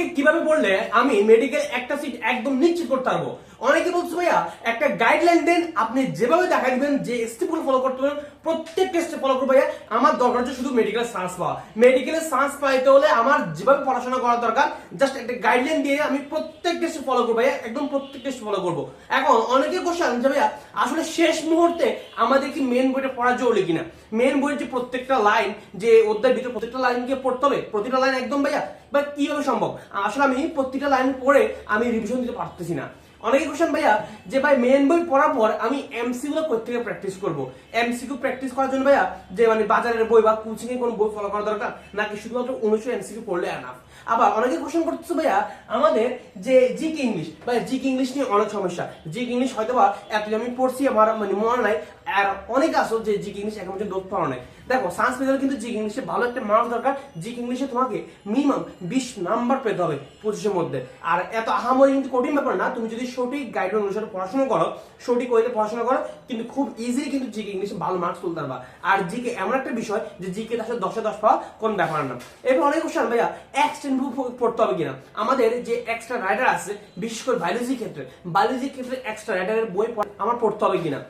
থেকে কীভাবে বললে আমি মেডিকেল একটা সিট একদম নিশ্চিত করতে পারব? অনেকে বলছে, ভাইয়া, একটা গাইডলাইন দেন, আপনি যেভাবে দেখা দিবেন, যে স্টেপগুলো ফলো করতে হবে, প্রত্যেকটা স্টেপ ফলো করব, ভাইয়া। আমার দরকার হচ্ছে শুধু মেডিকেল সায়েন্স পাওয়া। মেডিকেলের সায়েন্স পাইতে হলে আমার যেভাবে পড়াশোনা করা দরকার জাস্ট একটা গাইডলাইন দিয়ে আমি প্রত্যেকটা স্টেপ ফলো করব, ভাইয়া। একদম প্রত্যেকটা স্টেপ ফলো করব। এখন অনেকে কোশ্চেন যে, ভাইয়া, আসলে শেষ মুহূর্তে আমাদের কি মেন বইটা পড়া জরুরি কিনা? মেন বইয়ের যে প্রত্যেকটা লাইন যে অধ্যায়ের ভিতরে প্রত্যেকটা লাইনকে পড়তে হবে, প্রতিটা লাইন একদম, ভাইয়া, বা কীভাবে সম্ভব? আসলে আমি প্রত্যেকটা লাইন পড়ে আমি রিভিশন দিতে পারতেছি না। অনেকে কোশ্চেন ভাইয়া, যে ভাই মেন বই পড়ার পর আমি এমসি এমসিকিউ কোথেকে প্র্যাকটিস করব? এমসিকিউ প্র্যাকটিস করার জন্য, ভাইয়া, যে মানে বাজারের বই বা কোচিং এ কোনো বই ফলো করা দরকার? নাকি শুধুমাত্র উনিশশো এমসিকিউ পড়লে এনাফ আবার অনেকে কোশ্চেন করতেছে, ভাইয়া, আমাদের যে জিক ইংলিশ বা জিক ইংলিশ নিয়ে অনেক সমস্যা। জিক ইংলিশ হয়তো বা এত আমি পড়ছি আমার মানে মনে নাই। আর অনেক আসো যে জিক ইংলিশ পর্যন্ত লোক পাওয়া নাই। দেখো সায়েন্স পেতে কিন্তু জিক ইংলিশে ভালো একটা মার্ক দরকার। জিক ইংলিশে তোমাকে মিনিমাম বিশ নাম্বার পেতে হবে পঁচিশের মধ্যে। আর এত আহামরি কিন্তু কঠিন ব্যাপার না, তুমি যদি সঠিক গাইডলাইন অনুসারে পড়াশোনা করো, সঠিক ওয়েতে পড়াশোনা করো, কিন্তু খুব ইজিলি কিন্তু জিকে ইংলিশে ভালো মার্কস তুলতে পারবা। আর জিকে এমন একটা বিষয় যে জিকে আসলে দশে দশ পাওয়া কোন ব্যাপার না। এরপর অনেক কোশ্চেন ভাইয়া এক্সটেন্ড পড়তে হবে কিনা? আমাদের যে এক্সট্রা রাইডার আছে, বিশেষ করে বায়োলজি ক্ষেত্রে বায়োলজি ক্ষেত্রে এক্সট্রা রাইডারের বই আমার পড়তে হবে কিনা?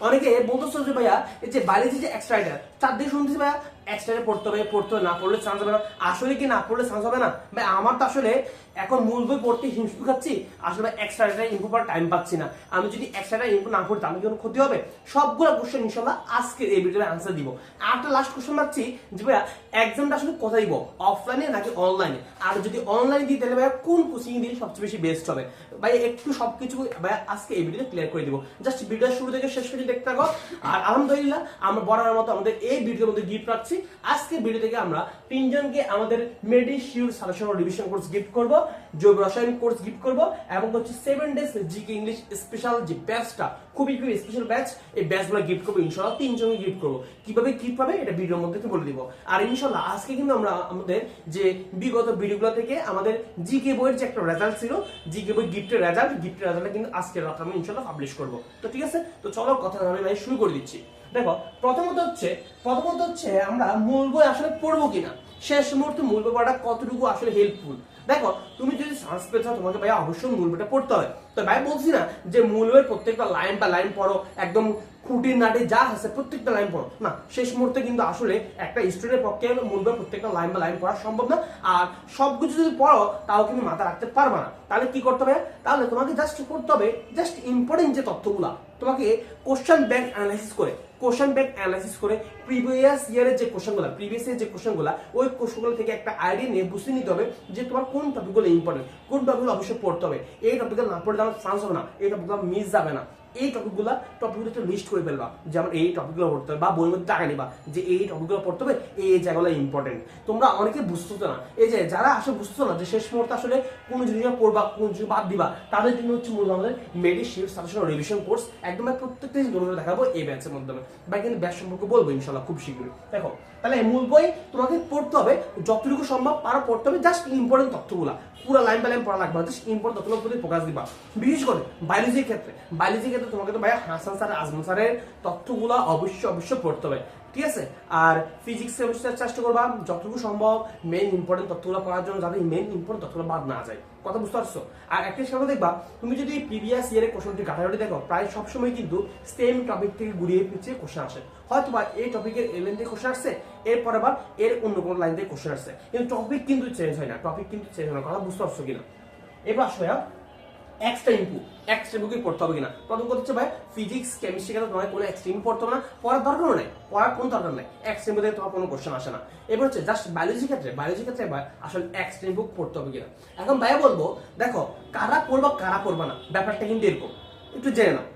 অনেকে বলতেছো যে ভাইয়া যে বাইরে যে এক্সট্রা চার দিকে শুনতেছি ভাইয়া এক্সট্রা পড়তে হবে, পড়তে না পড়লে চান্স হবে না। আসলে কি না পড়লে চান্স হবে না? ভাই, আমার তো আসলে এখন মূল বই পড়তে হিমশু খাচ্ছি আসলে এক্সট্রা রাইডার ইনফো পড়ার টাইম পাচ্ছি না। আমি যদি এক্সট্রা ইনফো না পড়ি তাহলে কোনো ক্ষতি হবে? সবগুলো কোশ্চেন ইনশাল্লাহ আজকে এই ভিডিওতে আনসার দিব। আর একটা লাস্ট কোশ্চেন পাচ্ছি, যে ভাইয়া এক্সামটা আসলে কোথায় দিব? অফলাইনে নাকি অনলাইনে আর যদি অনলাইনে দিই, তাহলে ভাইয়া, কোন কোচিং দিলে সবচেয়ে বেশি বেস্ট হবে? ভাই, একটু সবকিছু ভাইয়া, আজকে এই ভিডিওতে ক্লিয়ার করে দিব। জাস্ট ভিডিও শুরু থেকে শেষ পর্যন্ত দেখতে থাকো। আর আলহামদুলিল্লাহ, আমরা বরাবর মতো আমাদের এই ভিডিওর মধ্যে গিফট রাখছি। আজকে ভিডিও থেকে আমরা তিনজনকে আমাদের Medisure suggestion revision course gift করব জৈব রসায়ন কোর্স গিফট করব, এবং হচ্ছে seven days GK English special যে ব্যাচটা খুবই খুবই স্পেশাল ব্যাচ এই ব্যাচগুলো গিফট করব ইনশাল্লাহ তিনজনকে গিফট করব। কীভাবে গিফট পাবে এটা ভিডিওর মধ্যে বলে দিব। আর ইনশাল্লাহ আজকে কিন্তু আমরা আমাদের যে বিগত ভিডিওগুলো থেকে আমাদের জিকে বইয়ের যে একটা রেজাল্ট ছিল জিকে বই গিফটের রেজাল্ট গিফটের রেজাল্ট কিন্তু আজকে রাত আমি ইনশাল্লাহ পাবলিশ করব। তো ঠিক আছে? তো চলো কথা আমি ভাই শুরু করে দিচ্ছি। দেখো, প্রথমত হচ্ছে প্রথমত হচ্ছে আমরা মূল বই আসলে পড়ব কিনা? শেষ মুহূর্তে মূল বই পড়াটা কতটুকু আসলে হেল্পফুল দেখো, তুমি যদি সায়েন্স পেতে চাও, তোমাকে ভাই অবশ্যই মূল বইটা পড়তে হয় তো ভাই, বলছি না যে মূল বইয়ের প্রত্যেকটা লাইন বা লাইন পড়ো, একদম খুঁটির নাটে যা আছে প্রত্যেকটা লাইন পড়ো। না, শেষ মুহূর্তে কিন্তু আসলে একটা স্টুডেন্টের পক্ষে মূল বইয়ের প্রত্যেকটা লাইন বা লাইন পড়া সম্ভব না। আর সবকিছু যদি পড়ো, তাও কিন্তু মাথা রাখতে পারবে না। তাহলে কি করতে হবে? তাহলে তোমাকে জাস্ট করতে হবে জাস্ট ইম্পর্টেন্ট যে তথ্যগুলা, তোমাকে কোশ্চেন ব্যাংক অ্যানালাইসিস করে। কোশ্চেন ব্যাংক অ্যানালাইসিস করে প্রিভিয়াস ইয়ারের যে কোশ্চেনগুলো প্রিভিয়াস ইয়ার যে কোশ্চেনগুলো ওই কোশ্চেনগুলো থেকে একটা আইডিয়া নিয়ে বুঝে নিতে হবে যে তোমার কোন টপিকগুলো ইম্পর্টেন্ট কোন টপিকগুলো অবশ্যই পড়তে হবে। এই টপিকগুলো না পড়লে আমার চান্স হবে না, এই টপিকগুলো মিস যাবে না। এই টপিকগুলো টপিকগুলো একটা লিস্ট করে ফেলবা। যেমন এই টপিকগুলো পড়তে হবে বা বইয়ের মধ্যে টাকা নিবা যে এই টপিকগুলো পড়তে হবে, এই জায়গাগুলো ইম্পর্টেন্ট তোমরা অনেকে বুঝতেছো না। এই যে যারা আসলে বুঝতেছো না যে শেষ মুহূর্তে আসলে কোন জিনিস পড়বা, কোন জিনিস বাদ দিবা, তাদের জন্য হচ্ছে মূলত আমাদের মেডিশিপ সাজেশন রিভিশন কোর্স একদম প্রত্যেকটা জিনিস দেখাবো এই ব্যাচের মাধ্যমে। বা কিন্তু ব্যাচ সম্পর্কে বলব ইনশাল্লাহ খুব শীঘ্রই। দেখো তাহলে মূল বই তোমাকে পড়তে হবে, যতটুকু সম্ভব পারো পড়তে হবে জাস্ট ইম্পর্টেন্ট তথ্যগুলা। পুরো লাইন বাই লাইন পড়া লাগবে জাস্ট ইম্পর্টেন্ট তথ্যগুলোর প্রতি ফোকাস দিবা। বিশেষ করে বায়োলজির ক্ষেত্রে। বায়োলজির ক্ষেত্রে তোমাকে তো ভাইয়া হাসান স্যার আজমান স্যারের তথ্যগুলো অবশ্যই অবশ্যই পড়তে হবে। ঠিক আছে? আর ফিজিক্স সেমিস্টার চেষ্টা করবা, যতটুকু সম্ভব মেইন ইম্পর্টেন্ট তথ্যগুলো পড়ার জন্য যাতে মেইন ইম্পর্টেন্ট তথ্যগুলো বাদ না যায়। কথা বুঝতে পারছ? আর একটা সাথে দেখবা, তুমি যদি প্রিভিয়াস ইয়ারের কোশ্চেনটি কাটাকাটি দেখো, প্রায় সবসময় কিন্তু সেম টপিক থেকে ঘুরিয়ে পিছিয়ে কোশ্চেন আসে। হয়তো বা এই টপিকের এই লাইন থেকে কোশ্চেন আসছে, এরপর আবার এর অন্য কোনো লাইন দিয়ে কোশ্চেন আসছে। কিন্তু টপিক কিন্তু চেঞ্জ হয় না টপিক কিন্তু চেঞ্জ হয় না, কথা বুঝতে পারছ কিনা? এবার আসো এক্সট্রা ইনপু এক্সট্রা বুকে পড়তে হবে কিনা? প্রথম কথা হচ্ছে ভাই ফিজিক্স কেমিস্ট্রি কেন তোমার কোনো এক্সট্রা ইনপু পড়তে না, পড়ার দরকারও নেই, পড়ার কোনো দরকার নেই এক্সট্রা ইনপুতে তোমার কোনো কোশ্চেন আসে না। এবার হচ্ছে জাস্ট বায়োলজি ক্ষেত্রে বায়োলজি ক্ষেত্রে ভাই, আসলে এক্সট্রা ইনপুক পড়তে হবে কিনা? এখন ভাইয়া বলব, দেখো, কারা পড়বা কারা পড়বা না, ব্যাপারটা কিন্তু এরকম, একটু জেনে নাও।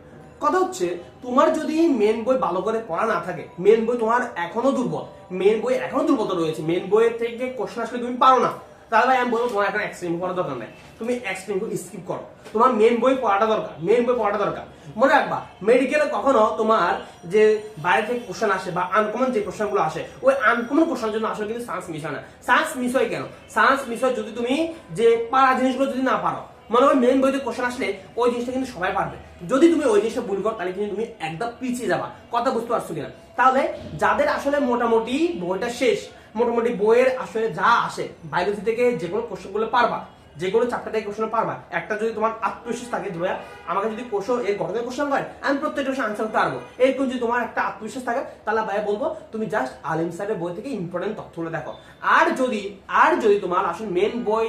কথা হচ্ছে, তোমার যদি মেন বই ভালো করে পড়া না থাকে মেন বই তোমার এখনও দুর্বল মেন বই এখনও দুর্বলতা রয়েছে মেন বইয়ের থেকে কোশ্চেন আসলে তুমি পারো না, তাহলে আমি বলব তোমার এখন এক্সট্রিম পড়ার দরকার নাই, তুমি এক্সট্রিম স্কিপ করো, তোমার মেন বই পড়াটা দরকার মেন বই পড়াটা দরকার। মনে রাখবা মেডিকেলে কখনো তোমার যে বাইরে থেকে কোশ্চেন আসে বা আনকমন যে কোশ্চেনগুলো আসে, ওই আনকমন কোশ্চেন জন্য আসলে কিন্তু সায়েন্স মিস হয় না। সায়েন্স মিস হয় কেন? সায়েন্স মিস হয় যদি তুমি যে পারা জিনিসগুলো যদি না পারো মনে হয় মেন বইতে কোশ্চেন আসলে ওই জিনিসটা কিন্তু সবাই পারবে। যদি তুমি ওই জিনিসটা ভুল করো, তাহলে কিন্তু তুমি একদম পিছিয়ে যাবা। কথা বুঝতে পারছ কিনা? তাহলে যাদের আসলে মোটামুটি বইটা শেষ, মোটামুটি বইয়ের আসলে যা আসে বায়োলজি থেকে যে কোনো কোশ্চেনগুলো পারবা। যে কোনো চারটা থেকে কোশ্চেন পারবা। একটা যদি তোমার আত্মবিশ্বাস থাকে যে ভাইয়া, আমাকে যদি কোশ্চেন এর ঘটনায় কোশ্চেন করে আমি প্রত্যেকটা কোশ্চেন আনসার করতে পারব। এরকম যদি তোমার একটা আত্মবিশ্বাস থাকে, তাহলে ভাইয়া বলব, তুমি জাস্ট আলিম স্যারের বই থেকে ইম্পর্টেন্ট তথ্যগুলো দেখো। আর যদি আর যদি তোমার আসলে মেন বই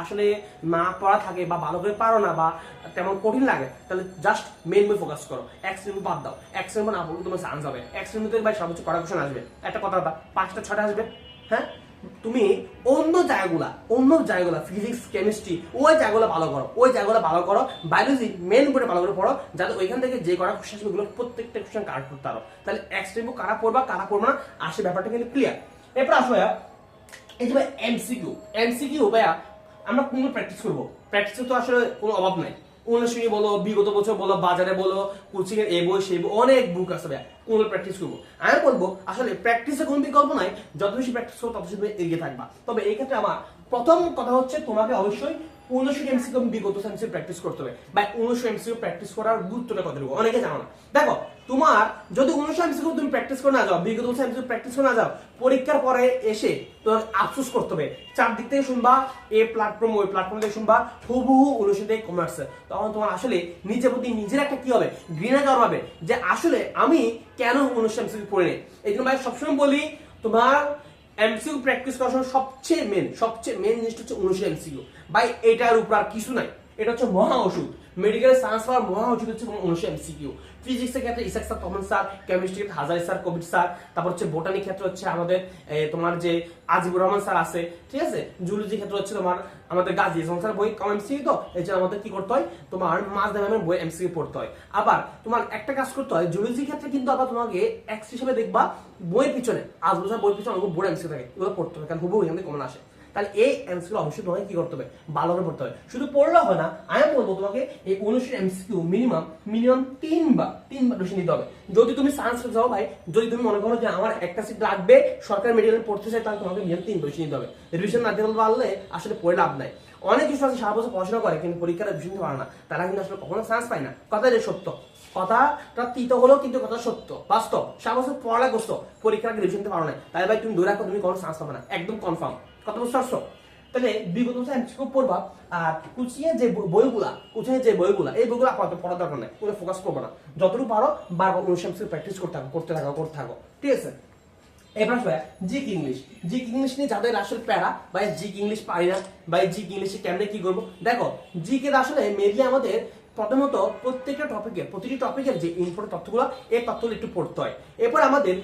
আসলে না পড়া থাকে বা ভালো করে পারো না বা তেমন কঠিন লাগে, তাহলে জাস্ট মেন বই ফোকাস করো। এক শ্রেণি বাদ দাও। এক শ্রেণি না বলব তোমার চান্স হবে। এক শ্রেণীতে ভাই সর্বোচ্চ কটা কোশ্চেন আসবে? একটা কথা পাঁচটা, ছটা আসবে? হ্যাঁ? তুমি অন্য জায়গাগুলা অন্য জায়গাগুলা ফিজিক্স কেমিস্ট্রি ওই জায়গাগুলো ভালো করো, ওই জায়গাগুলো ভালো করো বায়োলজি মেন বইটা ভালো করে পড়ো, যাতে ওইখান থেকে যে করা কোশ্চেন আসবে ওগুলো প্রত্যেকটা কোশ্চেন কারেক্ট করতে পারো তাহলে এক্সট্রিম কারা পড়বা কারা পড়বা না, আসে ব্যাপারটা কিন্তু ক্লিয়ার এরপর আসো ভাইয়া, এই যে ভাই এমসিকিউ এমসিকিউ ভাইয়া, আমরা কোনগুলো প্র্যাকটিস করব? প্র্যাকটিসের তো আসলে কোনো অভাব নাই। অনুশ্রী বলো, বিগত বছর বলো, বাজারে বলো কোচিং এর এ বই, সেই বই, অনেক বুক আছে ভাইয়া। কোন প্র্যাকটিস করব। আমি বলব, আসলে প্র্যাকটিসে কোনো বিকল্প নাই। যত বেশি প্র্যাকটিস করো, তত বেশি তুমি এগিয়ে থাকবা। তবে এই ক্ষেত্রে আমার প্রথম কথা হচ্ছে, তোমাকে অবশ্যই উনিশশো এমসিকিউ বিগত সায়েন্সে প্র্যাকটিস করতে হবে। বা উনিশশো এমসিকিউ প্র্যাকটিস করার গুরুত্বটা কতটুকু অনেকে জানো না। দেখো, তোমার যদি উনিশশো এমসিকিউ তুমি প্র্যাকটিস করে না যাও, বিগত সায়েন্সে প্র্যাকটিস করে না যাও, পরীক্ষার পরে এসে তোমার আফসোস করতে হবে। চারদিক থেকে শুনবা, এ প্ল্যাটফর্ম ওই প্ল্যাটফর্ম থেকে শুনবা, হুবহু উনিশশো থেকে কমার্স তখন তোমার আসলে নিজের প্রতি নিজের একটা কি হবে? ঘৃণা হবে। যে আসলে আমি কেন উনিশশো এমসিকিউ পড়ে নেই এই জন্য ভাই, সবসময় বলি, তোমার এমসিকিউ প্র্যাকটিস করার সময় সবচেয়ে মেন সবচেয়ে মেন জিনিসটা হচ্ছে উনিশশো এমসিকিউ ভাই, এটার উপর আর কিছু নাই। এটা হচ্ছে মহা ওষুধ। মেডিকেল সায়েন্স পাওয়ার মহা উচিত হচ্ছে উনিশশো এমসিকিউ ফিজিক্সের ক্ষেত্রে Isaac sir Tomon sir chemistry ক্ষেত্রে হাজারি স্যার কবির স্যার তারপর হচ্ছে বোটানি ক্ষেত্রে হচ্ছে আমাদের তোমার যে আজিবুর রহমান স্যার আছে ঠিক আছে জুলজি ক্ষেত্রে হচ্ছে তোমার আমাদের গাজী ইসলাম স্যার বই কম এমসিকিউ তো এই জন্য আমাদের কি করতে হয় তোমার মাছ দামের বই এমসিকিউ পড়তে হয় আবার তোমার একটা কাজ করতে হয় জুলজি ক্ষেত্রে কিন্তু আবার তোমাকে এক্স হিসেবে দেখবা বইয়ের পিছনে আজ বছর বইয়ের পিছনে অনেক বড় এমসিকিউ থাকে এগুলো পড়তে হবে কারণ হুবহু এখান থেকে কমন আসে তাহলে এই এমসিকিউ অবশ্যই তোমাকে কি করতে হবে? ভালো করে পড়তে হবে। শুধু পড়লে হবে না, আমি বলব তোমাকে এই উনিশশো এমসিকিউ মিনিমাম মিনিমাম তিনবার তিনবার বেশি নিতে হবে। যদি তুমি সায়েন্স যাও ভাই, যদি তুমি মনে করো যে আমার একটা সিট লাগবে, সরকারি মেডিকেল পড়তে চাই, তাহলে তোমাকে মিনিমাম তিন বেশি নিতে হবে। রিভিশন না দিতে পারলে আসলে পড়ে লাভ নাই। অনেক কিছু আছে, সারা বছর পড়াশোনা করে, কিন্তু পরীক্ষাটা দিতে পারে না। তারা কিন্তু আসলে কখনো চান্স পায় না। কথা যে সত্য। কথাটা তিত হলেও কিন্তু কথা সত্য। বাস্তব। সারা বছর পড়ালেখা করছ রিভিশন দিতে পারো না তাহলে ভাই তুমি দূরে রাখো, তুমি কোনো চান্স পাবে না। একদম কনফার্ম বুঝতে পারছ তাহলে বিগত এমসিকিউ পড়বা, আর কুচিয়ে যে বইগুলা, কুচিয়ে যে বইগুলা, এই বইগুলো আপাতত পড়ার দরকার নেই কোনো ফোকাস করব না। যতটুকু পারো, বারবার অনুষ্ঠ প্র্যাকটিস করতে থাকো করতে থাকো করতে থাকো। ঠিক আছে? এবার আসবে জিক ইংলিশ। জিক ইংলিশ নিয়ে যাদের আসলে প্যারা ভাই জিক ইংলিশ পারি না ভাই জিক ইংলিশে কেমনে কি করব? দেখো, জিকের আসলে মেনলি আমাদের প্রথমত প্রত্যেকটা টপিকে প্রতিটি টপিকের যে ইম্পর্টেন্ট তথ্যগুলো, এই তথ্যগুলো একটু পড়তে হয়। এরপর আমাদের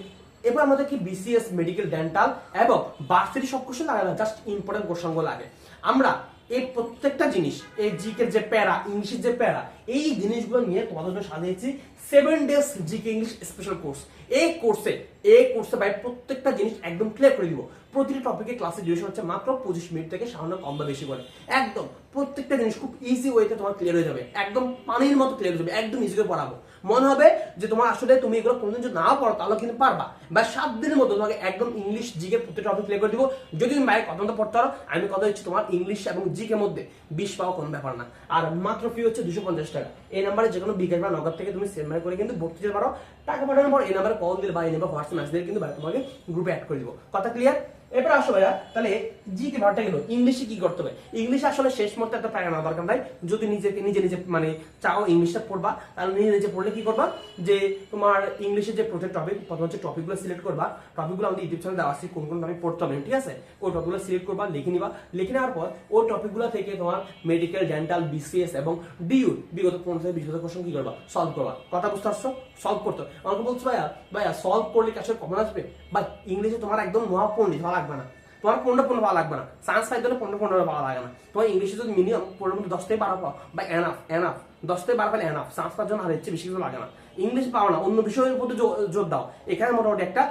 এরপর আমাদের কি বিসিএস মেডিকেল ডেন্টাল এবং বার্সিটি সব কোশ্চেন লাগে না জাস্ট ইম্পর্টেন্ট কোশ্চেনগুলো লাগে আমরা এই প্রত্যেকটা জিনিস, এই জিকের যে প্যারা ইংলিশের যে প্যারা, এই জিনিসগুলো নিয়ে তোমাদের সাজিয়েছি seven days GK English special course এই কোর্সে এই কোর্সে ভাই প্রত্যেকটা জিনিস একদম ক্লিয়ার করে দিব। প্রতিটি টপিকে ক্লাসে ডিউরেশন হচ্ছে মাত্র পঁচিশ মিনিট থেকে সামান্য কম বা বেশি করে। একদম, প্রত্যেকটা জিনিস খুব ইজি ওয়েতে তোমার ক্লিয়ার হয়ে যাবে। একদম পানির মতো ক্লিয়ার হয়ে যাবে, একদম ইজি করে পড়াবো। মনে হবে যে তোমার আসলে তুমি এগুলো কোনোদিন যদি নাও পড়ো, তাহলে কিন্তু পারবা। বা সাত দিনের মধ্যে তোমাকে একদম ইংলিশ জিকে প্রত্যেকটা টপিক ক্লিয়ার করে দিব। যদি তুমি বাইরে কথা পড়তে পারো, আমি কথা দিচ্ছি তোমার ইংলিশ এবং জিকে মধ্যে। বিশ পাওয়া কোনো ব্যাপার না। আর মাত্র ফি হচ্ছে দুশো পঞ্চাশ টাকা। এই নাম্বারে যে কোনো বিকাশ বা নগদ থেকে তুমি সেন্ড করে কিন্তু বক্তৃতা যেতে পারো। টাকা পাঠানোর পর এই নাম্বারে কল দিলে বা এই নাম্বার হোয়াটসঅ্যাপ মেসেজ কিন্তু তোমাকে গ্রুপে অ্যাড করে দিব। কথা ক্লিয়ার এরপর আসো ভাইয়া, তাহলে জিকে ভারটা গেল ইংলিশে কি করতে হবে? ইংলিশে আসলে শেষ মুহূর্তে একটা প্যারা না দরকার নাই। যদি নিজেকে, নিজে নিজে মানে চাও ইংলিশটা পড়বা, তাহলে নিজে নিজে পড়লে কি করবা? যে তোমার ইংলিশের যে প্রত্যেক টপিক প্রথম হচ্ছে টপিকগুলো সিলেক্ট করবা। টপিকগুলো আমাদের ইউটিউব চ্যানেল দেওয়া আছে, কোন কোন টপিক পড়তে হবে, ঠিক আছে? ওই টপিকগুলো সিলেক্ট করবা, লিখে নিবা। লিখে নেওয়ার পর ওই টপিকগুলো থেকে তোমার মেডিকেল ডেন্টাল বিসিএস এবং ডিউ বিগত পনেরো থেকে বিশ বছর কোশ্চেন কি করবা? সলভ করবা। কথা বুঝতে পারছ? সলভ করতে হবে। আমাকে বলছো, ভাইয়া ভাইয়া সলভ করলে কি আসলে কমন আসবে বা ইংলিশে তোমার একদম মহাপণ্ডিত হওয়া লাগবে না তোমার পনেরো পনেরো পাওয়া লাগবে না। সায়েন্স পাইতে হলে পনেরো পনেরো পাওয়া লাগে না। তোমার ইংলিশে যদি মিনিমাম পনেরো মধ্যে দশ থেকে বারো পাও, বা এনাফ এনাফ দশ থেকে বারো পেলে এনাফ সায়েন্স পাওয়ার জন্য আর চেয়ে বেশি কিছু লাগে না। ইংলিশ পাও না, অন্য বিষয়ের প্রতি জোর দাও। এখানে মোটামুটি একটা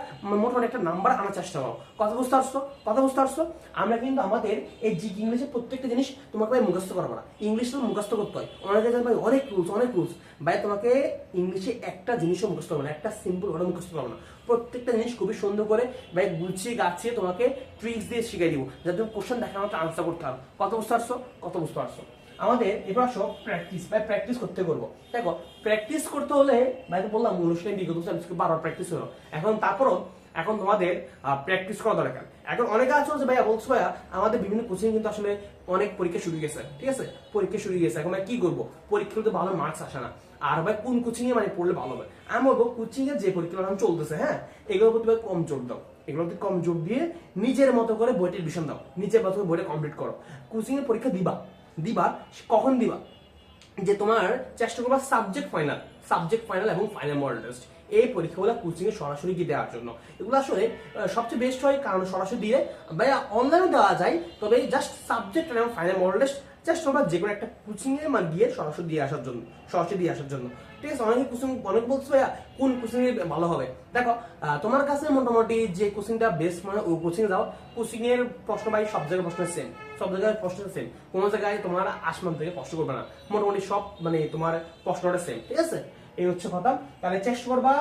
মোটামুটি একটা নাম্বার আনার চেষ্টা করো। কথা বুঝতে পারছ? কথা বুঝতে পারছ? আমরা কিন্তু আমাদের এই জি ইংলিশের প্রত্যেকটা জিনিস তোমাকে ভাই মুখস্থ করাবো না। ইংলিশ তো মুখস্থ করতে হয়। অনেকে জানে ভাই, অনেক রুলস অনেক রুলস ভাই, তোমাকে ইংলিশে একটা জিনিসও মুখস্থ করবে না। একটা সিম্পল ওটা মুখস্থ করবে না। প্রত্যেকটা জিনিস খুবই সুন্দর করে ভাই গুছিয়ে গাছিয়ে তোমাকে ট্রিক্স দিয়ে শিখিয়ে দিব, যাতে তুমি কোশ্চেন দেখা মতো আনসার করতে হবে কত বুঝতে পারছ কত বুঝতে পারছ আমাদের এবার আসো প্র্যাকটিস ভাই প্র্যাকটিস করতে করব। দেখো প্র্যাকটিস করতে হলে, ভাই বললাম অনুষ্ঠানে বিগত বারবার প্র্যাকটিস হলো। এখন তারপরও, এখন তোমাদের প্র্যাকটিস করা দরকার। এখন অনেকে আছে যে ভাইয়া, বলছো ভাইয়া, আমাদের বিভিন্ন কোচিং কিন্তু আসলে অনেক পরীক্ষা শুরু গেছে, ঠিক আছে? পরীক্ষা শুরু গেছে। এখন ভাই কি করব? পরীক্ষাতে ভালো মার্কস আসে না। আর ভাই কোন কোচিং এ মানে পড়লে ভালো হবে? আমি বলব কোচিং এর যে পরীক্ষা এখন চলতেছে হ্যাঁ এগুলোর প্রতি ভাই কম জোর দাও। এগুলোতে কম জোর দিয়ে নিজের মতো করে বইটা এডমিশন দাও। নিজের মতো বইটা কমপ্লিট করো। কোচিং এর পরীক্ষা দিবা। দিবা কখন দিবা? যে তোমার চেষ্টা করবা সাবজেক্ট ফাইনাল সাবজেক্ট ফাইনাল এবং ফাইনাল মডেল টেস্ট এই পরীক্ষাগুলো কোচিং এ সরাসরি গিয়ে দেওয়ার জন্য। এগুলো আসলে সবচেয়ে বেস্ট হয় কারণ সরাসরি দিয়ে ভাইয়া অনলাইনে দেওয়া যায়, তবে জাস্ট সাবজেক্ট এবং ফাইনাল মডেল টেস্ট জাস্ট তোমরা যে কোনো একটা কোচিং এ মানে গিয়ে সরাসরি দিয়ে আসার জন্য, সরাসরি দিয়ে আসার জন্য। ঠিক আছে? অনেকে কোচিং অনেক বলছে, ভাইয়া, কোন কোচিং এর ভালো হবে? দেখো তোমার কাছে মোটামুটি যে কোচিংটা বেস্ট মানে ও কোচিং যাও। কোচিং এর প্রশ্ন ভাই সব জায়গায় প্রশ্ন সেম সব জায়গায় প্রশ্ন সেম কোনো জায়গায় তোমার আসমান থেকে প্রশ্ন করবে না। মোটামুটি সব মানে তোমার প্রশ্নটা সেম ঠিক আছে? এই হচ্ছে কথা। তাহলে চেষ্টা করবা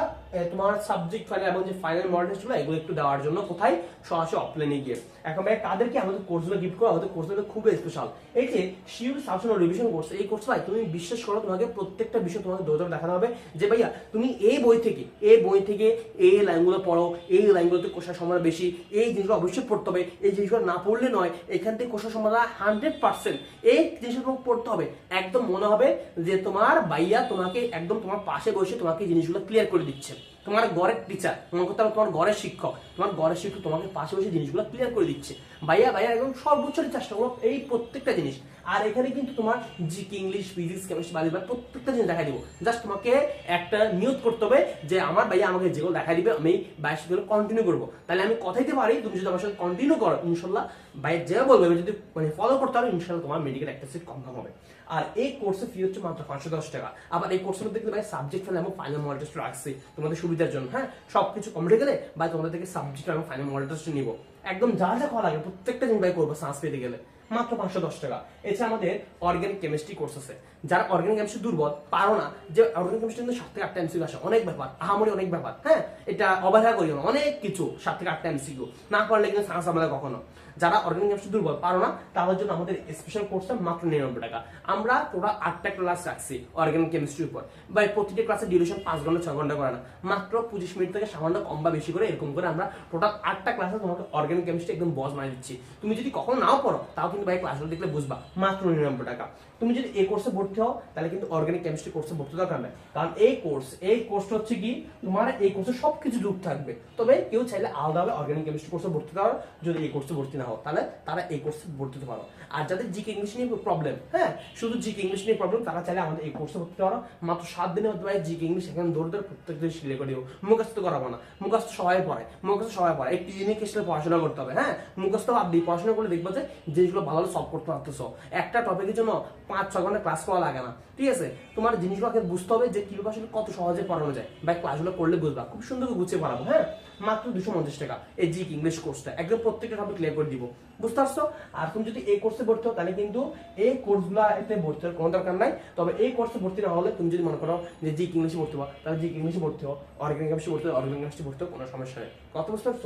তোমার সাবজেক্ট ফাইনাল এবং যে ফাইনাল মডেল টেস্টগুলো এগুলো একটু দেওয়ার জন্য কোথায়? সরাসরি অফলাইনে গিয়ে। এখন ভাই কাদেরকে আমাদের কোর্সগুলো গিফট করো? আমাদের কোর্সগুলো খুবই স্পেশাল এই যে শিউর সাবসন রিভিশন কোর্স এই কোর্স ভাই, তুমি বিশ্বাস করো, তোমাকে প্রত্যেকটা বিষয় তোমাকে দৌড় দেখানো হবে যে, ভাইয়া, তুমি এই বই থেকে, এই বই থেকে এই লাইনগুলো পড়ো, এই লাইনগুলোতে কোষা সময় বেশি, এই জিনিসগুলো অবশ্যই পড়তে হবে, এই জিনিসগুলো না পড়লে নয়, এখান থেকে কোষা সময় হান্ড্রেড পার্সেন্ট এই জিনিসগুলো পড়তে হবে। একদম মনে হবে যে তোমার ভাইয়া তোমাকে একদম তোমার পাশে বসে তোমাকে জিনিসগুলো ক্লিয়ার করে দিচ্ছে। তোমার গড়ের টিচার তোমার করতে হবে তোমার গড়ের শিক্ষক, তোমার গড়ের শিক্ষক তোমাকে পাশে বসে জিনিসগুলো ক্লিয়ার করে দিচ্ছে। ভাইয়া ভাইয়া, একদম সর্বোচ্চ চেষ্টা করো এই প্রত্যেকটা জিনিস আর এখানে কিন্তু তোমার GK English physics chemistry biology প্রত্যেকটা জিনিস দেখা দিব। জাস্ট তোমাকে একটা নিয়োগ করতে হবে যে আমার ভাইয়া আমাকে যেগুলো দেখা দিবে, আমি বাইশগুলো কন্টিনিউ করব। তাহলে আমি কথা দিতে পারি, তুমি যদি আমার সাথে কন্টিনিউ করো, ইনশাল্লাহ ভাইয়া যা বলবে, আমি যদি মানে ফলো করতে পারো, ইনশাল্লাহ তোমার মেডিকেল একটা সিট কনফার্ম হবে। আর এই কোর্সের ফি হচ্ছে মাত্র পাঁচশো দশ টাকা। আবার এই কোর্সের মধ্যে কিন্তু ভাই সাবজেক্ট ফাইনাল এবং ফাইনাল মডেল টেস্ট রাখছি তোমাদের সুবিধার জন্য হ্যাঁ? সবকিছু কমপ্লিট গেলে ভাই তোমাদের থেকে সাবজেক্ট এবং ফাইনাল মডেল টেস্ট নিবো। একদম যা যা করা লাগে, প্রত্যেকটা জিনিস ভাই করব সায়েন্স পেতে গেলে। মাত্র পাঁচশো দশ টাকা। এছাড়া আমাদের অর্গ্যানিক কেমিস্ট্রি কোর্স আছে। যারা অর্গ্যানিক কেমিস্ট্রি দুর্বল, পারো না। যে অর্গ্যানিক কেমিস্ট্রি কিন্তু সাত থেকে আটটা এমসিকিউ আসে। অনেক ব্যাপার, আহামরি অনেক ব্যাপার হ্যাঁ? এটা অবহেলা করিও না। অনেক কিছু সাত থেকে আটটা এমসিকিউ না করলে কিন্তু সাহস আমাদের কখনো। যারা অর্গানিক কেমিস্ট্রি দুর্বল, পারো না, তাদের জন্য আমাদের স্পেশাল কোর্সটা মাত্র নিরানব্বই টাকা। আমরা টোটাল আটটা ক্লাস রাখছি অর্গানিক কেমিস্ট্রির উপর। বা প্রতিটি ক্লাসের ডিউরেশন পাঁচ ঘণ্টা, ছয় ঘণ্টা করে না। মাত্র পঁচিশ মিনিট থেকে সামান্য কম বা বেশি করে এরকম করে আমরা টোটাল আটটা ক্লাসে তোমাকে অর্গানিক কেমিস্ট্রি একদম বস বানিয়ে দিচ্ছি। তুমি যদি কখনো নাও পড়ো, তাও কিন্তু ভাই ক্লাসগুলো দেখলে বুঝবা, মাত্র নিরানব্বই টাকা। তুমি যদি এই কোর্সে ভর্তি হও, তাহলে কিন্তু অর্গানিক কেমিস্ট্রি কোর্সে ভর্তি দরকার নেই। কারণ এই কোর্স এই কোর্সটা হচ্ছে কি, তোমার এই কোর্সে সবকিছু যোগ থাকবে। তবে কেউ চাইলে আলাদাভাবে অর্গানিক কেমিস্ট্রি কোর্সে ভর্তি হওয়ার যদি এই কোর্সে ভর্তি না হও তাহলে তারা এই কোর্সে ভর্তি হতে পারো। আর যাদের জিকে ইংলিশ নিয়ে প্রবলেম হ্যাঁ শুধু জিকে ইংলিশ নিয়ে প্রবলেম তারা চাইলে আমাদের এই কোর্সে ভর্তি হওয়ার মাত্র সাত দিনের মধ্যে জিকে ইংলিশ এখানে দৌড় দৌড় প্রত্যেক দিন শিলে করে দিও মুখস্থ করাবো না। মুখস্থ সবাই পড়ে, মুখস্থ সবাই পড়ে। একটি জিনিস এসে পড়াশোনা করতে হবে হ্যাঁ? মুখস্থ বাদ দিয়ে পড়াশোনা করলে দেখব যে জিনিসগুলো ভালো সলভ করতে পারতেছো। একটা টপিকের জন্য পাঁচ ছ ঘণ্টা ক্লাস করা লাগে না। ঠিক আছে? তোমার জিনিসগুলোকে বুঝতে হবে যে কীভাবে আসলে কত সহজে পড়ানো যায়। বা ক্লাসগুলো করলে বুঝবা। খুব সুন্দর গুছিয়ে পড়াবো হ্যাঁ? মাত্র দুশো পঞ্চাশ টাকা। এই জিক ইংলিশ কোর্সটা একদম প্রত্যেকটা টপিক ক্লিয়ার করে দিব। বুঝতে পারছ? আর তুমি যদি এই কোর্সে ভর্তি হও, তাহলে কিন্তু এই কোর্সগুলো এতে ভর্তি হওয়ার কোনো দরকার নাই। তবে এই কোর্সে ভর্তি না হলে তুমি যদি মনে করো যে জিক ইংলিশে ভর্তি হও, তাহলে জিক ইংলিশে ভর্তি হো অর্গানিক ভর্তি হও অর্গানিক ভর্তি হও, কোনো সমস্যা নেই। কত বুঝতে পারছ?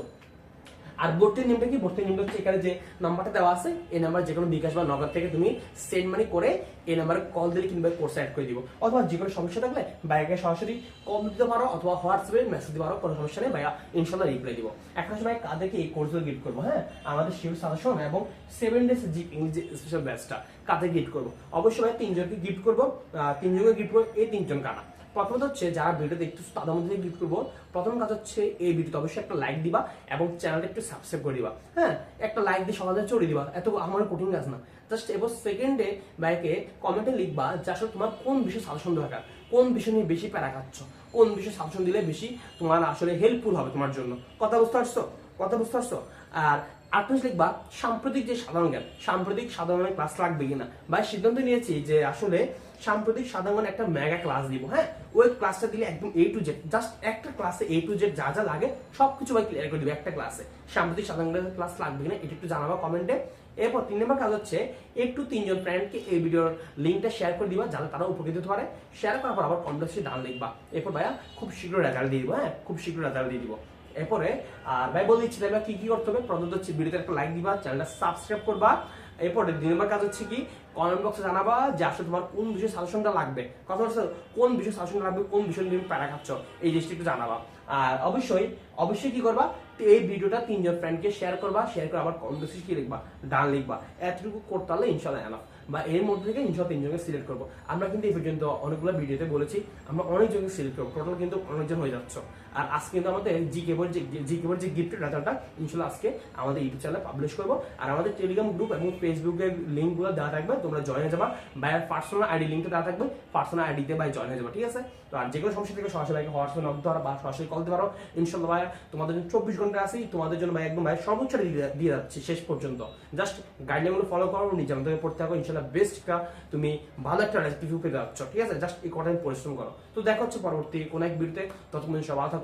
আর ভর্তির নিয়মটা কি? ভর্তির নিয়মটা হচ্ছে এখানে যে নাম্বারটা দেওয়া আছে, এই নাম্বার যে কোনো বিকাশ বা নগদ থেকে তুমি সেন্ড মানি করে এই নাম্বারে কল দিলে কিংবা কোর্স অ্যাড করে দিব। অথবা যে কোনো সমস্যা থাকলে বাইকে সরাসরি কল দিতে পারো, অথবা হোয়াটসঅ্যাপে মেসেজ দিতে পারো, কোনো সমস্যা নেই, ভাইয়া ইনশাল্লাহ রিপ্লাই দিব। এখন সময় কাদেরকে এই কোর্সগুলো গিফট করব হ্যাঁ? আমাদের শিব সাজেশন এবং seven days G English special ব্যাচটা কাদের গিফট করব? অবশ্যই ভাই তিনজনকে গিফট করব তিনজনকে গিফট করব, এই তিনজন কারা? প্রথমত হচ্ছে যারা ভিডিও দেখতে তাদের মধ্যে গিফট করব। প্রথম কাজ হচ্ছে এই ভিডিওতে অবশ্যই একটা লাইক দিবা এবং চ্যানেলটা একটু সাবস্ক্রাইব করে দিবা। হ্যাঁ? একটা লাইক দিয়ে সমাজে চড়িয়ে দিবা। এত আমার কঠিন কাজ না। জাস্ট এবার সেকেন্ডে বাইকে কমেন্টে লিখবা যে আসলে তোমার কোন বিষয়ে সাজেশন দরকার? কোন বিষয় নিয়ে বেশি প্যারা খাচ্ছ? কোন বিষয়ে সাজেশন দিলে বেশি তোমার আসলে হেল্পফুল হবে তোমার জন্য? কথা বুঝতে পারছ? কথা বুঝতে পারছ? আর আটমিশ লিখবা, সাম্প্রতিক যে সাধারণ জ্ঞান, সাম্প্রতিক সাধারণ ক্লাস লাগবে কিনা? ভাই সিদ্ধান্ত নিয়েছি যে আসলে সাম্প্রতিক সাধারণ একটা মেগা ক্লাস দিব হ্যাঁ? ওই ক্লাসটা দিলে একদম এ টু জেড জাস্ট একটা ক্লাসে এ টু জেড যা যা লাগে, সবকিছু ভাই ক্লিয়ার করে দিবে একটা ক্লাসে সাম্প্রতিক সাধারণ ক্লাস লাগবে কিনা, এটা একটু জানাবা কমেন্টে এরপর তিন নম্বর কাজ হচ্ছে, একটু তিনজন ফ্রেন্ডকে এই ভিডিওর লিঙ্কটা শেয়ার করে দিবা, যাতে তারা উপকৃত হতে পারে। শেয়ার করার পর আবার কমেন্টে দান লিখবা। এরপর ভাইয়া খুব শীঘ্র রেজাল্ট দিয়ে দিব হ্যাঁ? খুব শীঘ্র রেজাল্ট দিয়ে দিব। এরপরে, আর ভাই বলে দিচ্ছি তাহলে কি কি করতে হবে? প্রথমত হচ্ছে ভিডিওতে একটা লাইক দিবা চ্যানেলটা সাবস্ক্রাইব করবা। এরপরে দুই নম্বর কাজ হচ্ছে কি? কমেন্ট বক্সে জানাবা যে আসলে তোমার কোন বিষয়ে সাজেশনটা লাগবে। কথা হচ্ছে কোন বিষয়ে সাজেশনটা লাগবে, কোন বিষয়ে তুমি প্যারা খাচ্ছ? এই জিনিসটা একটু জানাবা। আর অবশ্যই অবশ্যই কি করবা? এই ভিডিওটা তিনজন ফ্রেন্ডকে শেয়ার করবা শেয়ার করে আবার কমেন্ট বক্সে কি লিখবা, ডান লিখবা। এতটুকু করতে পারলে ইনশাল্লাহ এনাফ বা এর মধ্যে থেকে ইনশাল্লাহ তিনজনকে সিলেক্ট করব। আমরা কিন্তু এই পর্যন্ত অনেকগুলো ভিডিওতে বলেছি, আমরা অনেকজনকে সিলেক্ট করব। টোটাল কিন্তু অনেকজন হয়ে যাচ্ছে। আর আজকে কিন্তু আমাদের জি কেবল যে জি কেবল যে গিফটের রেজাল্টটা ইনশাল্লাহ আজকে আমাদের ইউটিউব চ্যানেলে পাবলিশ করব। আর আমাদের টেলিগ্রাম গ্রুপ এবং ফেসবুকের লিঙ্কগুলো দেওয়া থাকবে, তোমরা জয়েন হয়ে যাবা। ভাইয়ের পার্সোনাল আইডি লিঙ্কটা দেওয়া থাকবে পার্সোনাল আইডিতে ভাই জয়েন হয়ে যাবে, ঠিক আছে? তো আর যে কোনো সমস্যা থেকে সরাসরি ভাইকে হোয়াটসঅ্যাপে নক ধরা বা সরাসরি কল দিতে পারো ইনশাল্লাহ ভাই তোমাদের জন্য চব্বিশ ঘণ্টা আছি, তোমাদের জন্য ভাই একদম ভাই সর্বোচ্চ দিয়ে যাচ্ছি শেষ পর্যন্ত। জাস্ট গাইডলাইনগুলো ফলো করো নিজে আমাদের পড়তে থাকো, ইনশাল্লাহ বেস্টটা তুমি ভালো একটা রেসিপি পেতে যাচ্ছ, ঠিক আছে? জাস্ট এই কটাই পরিশ্রম করো। তো দেখা হচ্ছে পরবর্তী কোনো এক ভিডিওতে ততক্ষণ সবাই ভালো